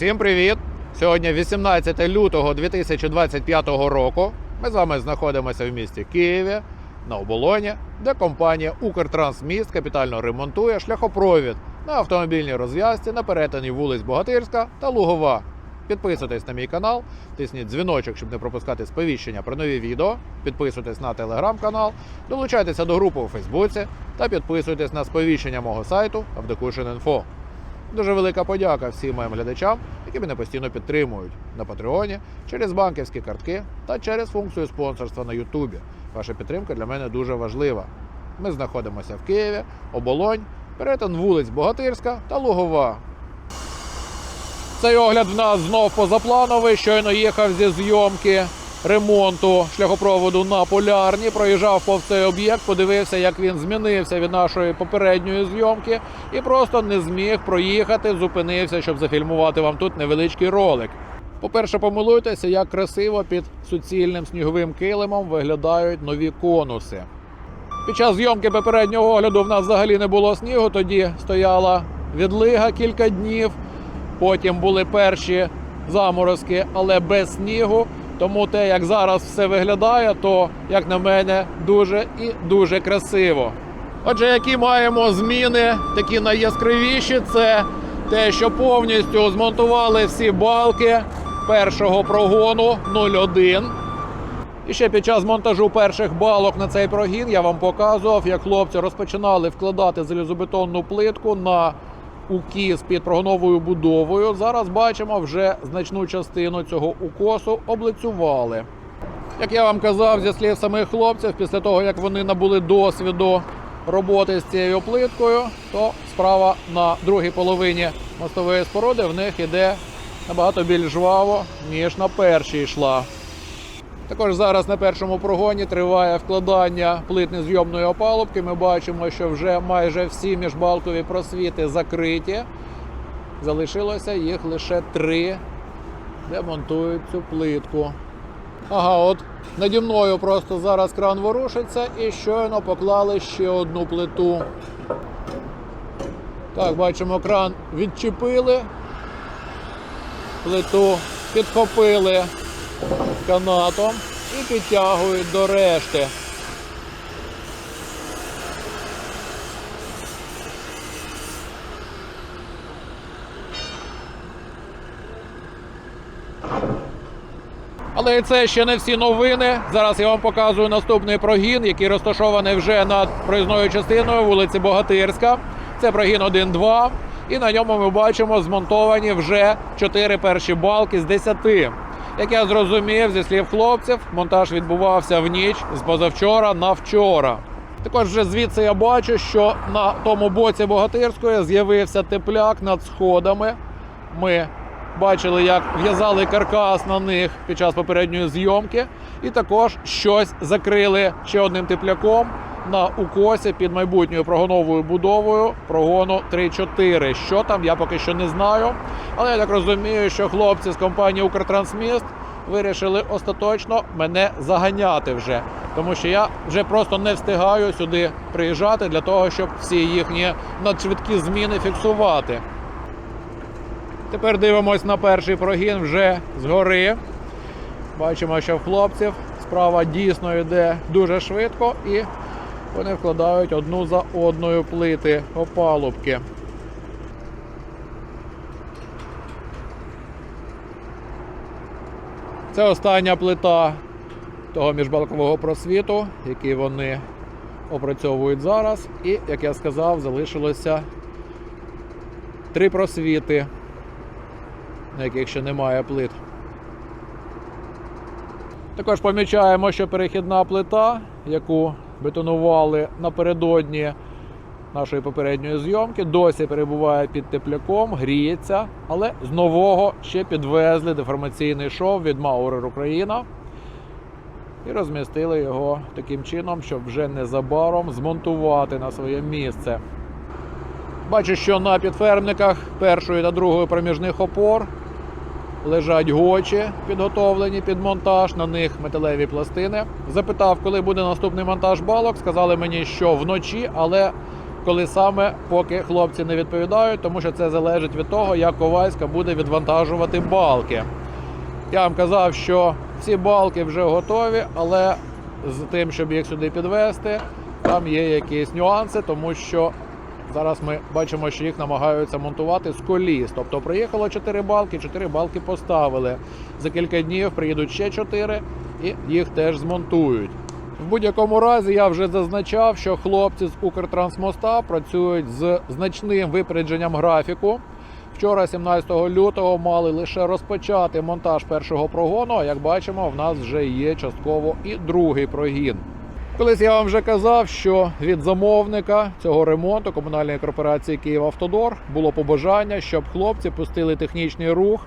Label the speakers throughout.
Speaker 1: Усім привіт! Сьогодні 18 лютого 2025 року. Ми з вами знаходимося в місті Києві на оболоні, де компанія Укртрансміст капітально ремонтує шляхопровід на автомобільній розв'язці на перетині вулиць Богатирська та Лугова. Підписуйтесь на мій канал, тисніть дзвіночок, щоб не пропускати сповіщення про нові відео. Підписуйтесь на телеграм-канал, долучайтеся до групи у Фейсбуці та підписуйтесь на сповіщення мого сайту Авдокушин.Інфо. Дуже велика подяка всім моїм глядачам, які мене постійно підтримують на Патреоні, через банківські картки та через функцію спонсорства на Ютубі. Ваша підтримка для мене дуже важлива. Ми знаходимося в Києві, оболонь, перетин вулиць Богатирська та Лугова. Цей огляд в нас знов позаплановий. Щойно їхав зі зйомки ремонту шляхопроводу на полярні. Проїжджав повз цей об'єкт, подивився, як він змінився від нашої попередньої зйомки, і просто не зміг проїхати. Зупинився, щоб зафільмувати вам тут невеличкий ролик. По-перше, помилуйтеся, як красиво під суцільним сніговим килимом виглядають нові конуси. Під час зйомки попереднього огляду в нас взагалі не було снігу. Тоді стояла відлига кілька днів. Потім були перші заморозки, але без снігу. Тому те, як зараз все виглядає, то, як на мене, дуже і дуже красиво. Отже, які маємо зміни, такі найяскравіші, це те, що повністю змонтували всі балки першого прогону 01. І ще під час монтажу перших балок на цей прогін я вам показував, як хлопці розпочинали вкладати залізобетонну плитку на укіс під прогоновою будовою. Зараз бачимо, вже значну частину цього укосу облицювали. Як я вам казав, зі слів самих хлопців, після того як вони набули досвіду роботи з цією плиткою, то справа на другій половині мостової споруди в них іде набагато більш жваво, ніж на першій йшла. Також зараз на першому прогоні триває вкладання плитнезйомної опалубки. Ми бачимо, що вже майже всі міжбалкові просвіти закриті. Залишилося їх лише три, де монтують цю плитку. Ага, от наді мною просто зараз кран ворушиться і щойно поклали ще одну плиту. Так, бачимо, кран відчепили, плиту підхопили канатом і підтягують до решти. Але це ще не всі новини. Зараз я вам показую наступний прогін, який розташований вже над проїзною частиною вулиці Богатирська. Це прогін 1-2. І на ньому ми бачимо змонтовані вже 4 перші балки з 10. Як я зрозумів зі слів хлопців, монтаж відбувався в ніч з позавчора на вчора. Також вже звідси я бачу, що на тому боці Богатирської з'явився тепляк над сходами. Ми бачили, як в'язали каркас на них під час попередньої зйомки, і також щось закрили ще одним тепляком на укосі під майбутньою прогоновою будовою прогону 3-4. Що там, я поки що не знаю. Але я так розумію, що хлопці з компанії Укртрансміст вирішили остаточно мене заганяти вже, тому що я вже просто не встигаю сюди приїжджати для того, щоб всі їхні надшвидкі зміни фіксувати. Тепер дивимось на перший прогін вже згори. Бачимо, що в хлопців справа дійсно йде дуже швидко і вони вкладають одну за одною плити опалубки. Це остання плита того міжбалкового просвіту, який вони опрацьовують зараз. І, як я сказав, залишилося три просвіти, на яких ще немає плит. Також помічаємо, що перехідна плита, яку бетонували напередодні нашої попередньої зйомки, досі перебуває під тепляком, гріється, але з нового ще підвезли деформаційний шов від Maurer Україна і розмістили його таким чином, щоб вже незабаром змонтувати на своє місце. Бачу, що на підфермниках першої та другої проміжних опор лежать гочі, підготовлені під монтаж, на них металеві пластини. Запитав, коли буде наступний монтаж балок. Сказали мені, що вночі, але коли саме поки хлопці не відповідають, тому що це залежить від того, як Ковальська буде відвантажувати балки. Я вам казав, що всі балки вже готові, але з тим, щоб їх сюди підвести, там є якісь нюанси, тому що зараз ми бачимо, що їх намагаються монтувати з коліс. Тобто приїхало 4 балки, 4 балки поставили. За кілька днів приїдуть ще 4 і їх теж змонтують. В будь-якому разі я вже зазначав, що хлопці з Укртрансмоста працюють з значним випередженням графіку. Вчора, 17 лютого, мали лише розпочати монтаж першого прогону. А як бачимо, в нас вже є частково і другий прогін. Колись я вам вже казав, що від замовника цього ремонту комунальної корпорації «Київавтодор» було побажання, щоб хлопці пустили технічний рух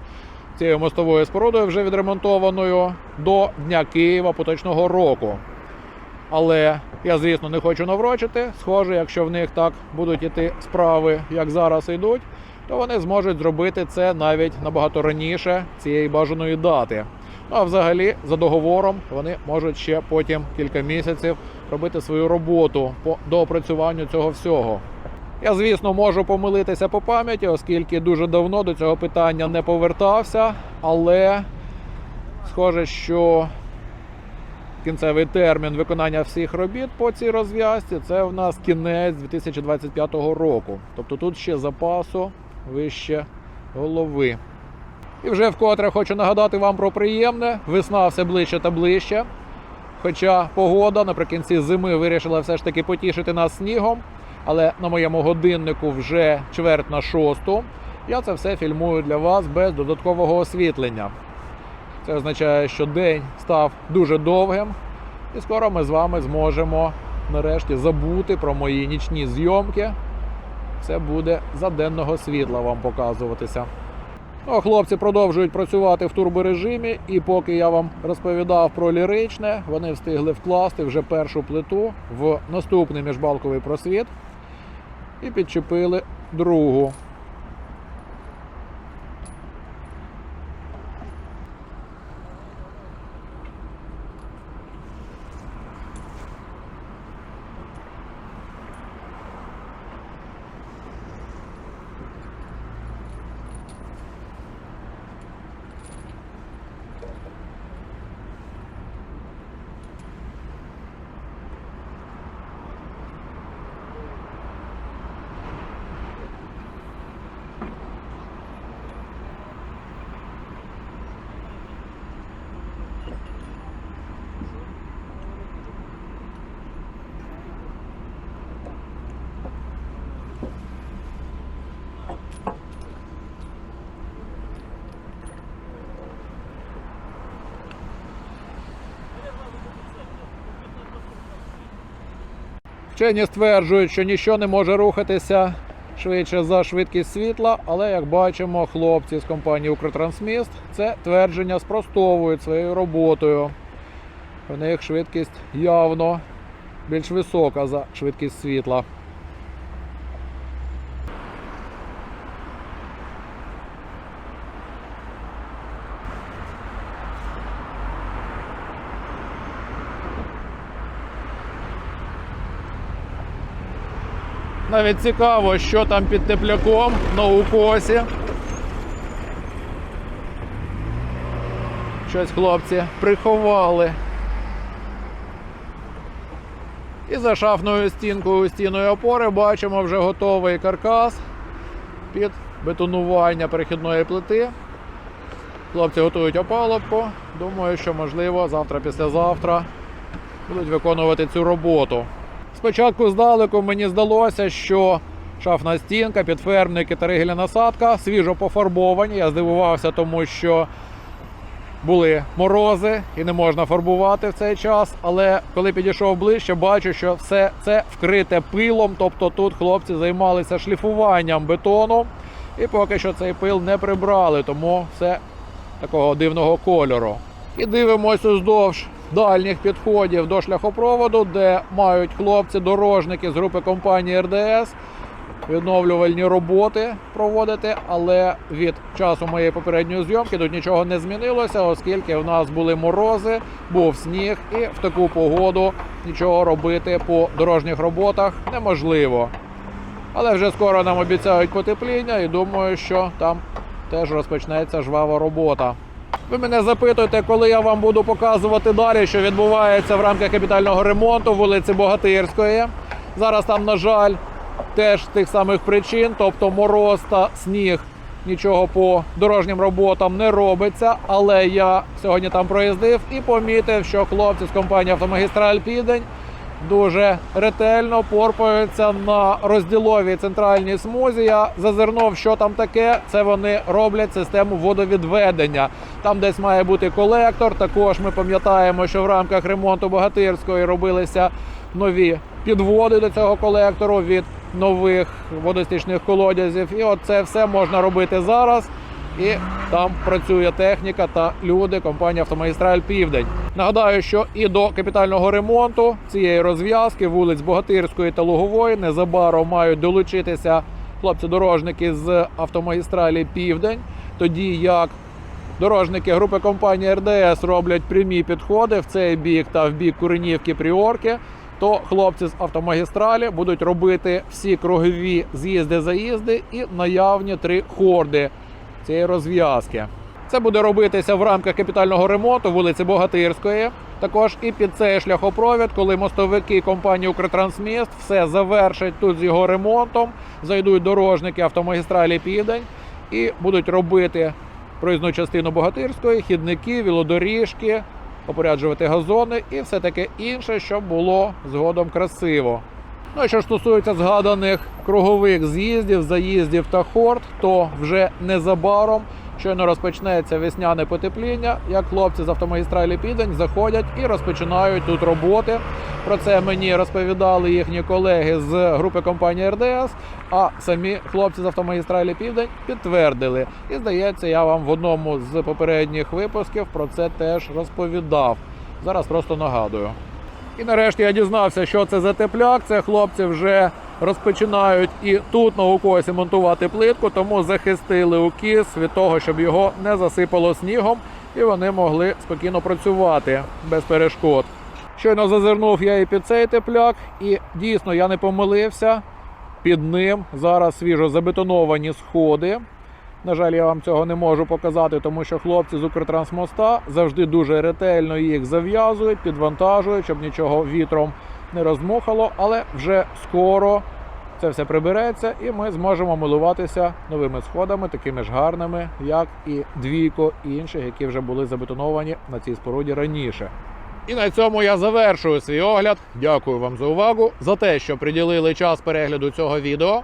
Speaker 1: цією мостовою спорудою, вже відремонтованою до Дня Києва поточного року. Але я, звісно, не хочу наврочити. Схоже, якщо в них так будуть іти справи, як зараз йдуть, то вони зможуть зробити це навіть набагато раніше цієї бажаної дати. Ну а взагалі, за договором, вони можуть ще потім кілька місяців робити свою роботу по доопрацюванню цього всього. Я, звісно, можу помилитися по пам'яті, оскільки дуже давно до цього питання не повертався, але схоже, що кінцевий термін виконання всіх робіт по цій розв'язці це в нас кінець 2025 року. Тобто тут ще запасу вище голови. І вже вкотре хочу нагадати вам про приємне. Весна все ближче та ближче. Хоча погода наприкінці зими вирішила все ж таки потішити нас снігом, але на моєму годиннику вже чверть на шосту. Я це все фільмую для вас без додаткового освітлення. Це означає, що день став дуже довгим, і скоро ми з вами зможемо нарешті забути про мої нічні зйомки. Це буде за денного світла вам показуватися. Ну, хлопці продовжують працювати в турборежимі, і поки я вам розповідав про ліричне, вони встигли вкласти вже першу плиту в наступний міжбалковий просвіт і підчепили другу. Вчені стверджують, що нічого не може рухатися швидше за швидкість світла, але як бачимо, хлопці з компанії Укртрансміст це твердження спростовують своєю роботою. У них швидкість явно більш висока за швидкість світла. Навіть цікаво, що там під тепляком на укосі. Щось хлопці приховали. І за шафною стінкою стіною опори бачимо вже готовий каркас під бетонування перехідної плити. Хлопці готують опалубку. Думаю, що можливо завтра-післязавтра будуть виконувати цю роботу. Спочатку здалеку мені здалося, що шафна стінка, підфермники та ригельна насадка свіжо пофарбовані. Я здивувався, тому що були морози і не можна фарбувати в цей час. Але коли підійшов ближче, бачу, що все це вкрите пилом. Тобто тут хлопці займалися шліфуванням бетону. І поки що цей пил не прибрали, тому все такого дивного кольору. І дивимося уздовж дальніх підходів до шляхопроводу, де мають хлопці дорожники з групи компанії РДС відновлювальні роботи проводити. Але від часу моєї попередньої зйомки тут нічого не змінилося, оскільки в нас були морози, був сніг, і в таку погоду нічого робити по дорожніх роботах неможливо. Але вже скоро нам обіцяють потепління і думаю, що там теж розпочнеться жвава робота. Ви мене запитуєте, коли я вам буду показувати далі, що відбувається в рамках капітального ремонту вулиці Богатирської. Зараз там, на жаль, теж з тих самих причин, тобто мороз та сніг. Нічого по дорожнім роботам не робиться, але я сьогодні там проїздив і помітив, що хлопці з компанії Автомагістраль Південь дуже ретельно порпаються на розділовій центральній смузі. Я зазирнув, що там таке. Це вони роблять систему водовідведення. Там десь має бути колектор. Також ми пам'ятаємо, що в рамках ремонту Богатирської робилися нові підводи до цього колектору від нових водостічних колодязів. І от це все можна робити зараз. І там працює техніка та люди компанії Автомагістраль Південь. Нагадаю, що і до капітального ремонту цієї розв'язки вулиць Богатирської та Лугової незабаром мають долучитися хлопці-дорожники з автомагістралі Південь, тоді як дорожники групи компанії РДС роблять прямі підходи в цей бік та в бік Куренівки Пріорки. То хлопці з автомагістралі будуть робити всі кругові з'їзди-заїзди і наявні три хорди цієї розв'язки. Це буде робитися в рамках капітального ремонту вулиці Богатирської. Також і під цей шляхопровід, коли мостовики компанії Укртрансміст все завершать тут з його ремонтом, зайдуть дорожники автомагістралі Південь і будуть робити проїзну частину Богатирської, хідники, вілодоріжки, опоряджувати газони і все таке інше, щоб було згодом красиво. Ну що стосується згаданих кругових з'їздів, заїздів та хорд, то вже незабаром, щойно розпочнеться весняне потепління, як хлопці з автомагістралі Південь заходять і розпочинають тут роботи. Про це мені розповідали їхні колеги з групи компанії РДС. А самі хлопці з автомагістралі Південь підтвердили. І здається, я вам в одному з попередніх випусків про це теж розповідав. Зараз просто нагадую. І нарешті я дізнався, що це за тепляк. Це хлопці вже розпочинають і тут на укосі монтувати плитку, тому захистили укіс від того, щоб його не засипало снігом, і вони могли спокійно працювати без перешкод. Щойно зазирнув я і під цей тепляк, і дійсно я не помилився. Під ним зараз свіжо забетоновані сходи. На жаль, я вам цього не можу показати, тому що хлопці з Укртрансмоста завжди дуже ретельно їх зав'язують, підвантажують, щоб нічого вітром не роздмухало. Але вже скоро це все прибереться, і ми зможемо милуватися новими сходами, такими ж гарними, як і двійко інших, які вже були забетоновані на цій споруді раніше. І на цьому я завершую свій огляд. Дякую вам за увагу, за те, що приділили час перегляду цього відео.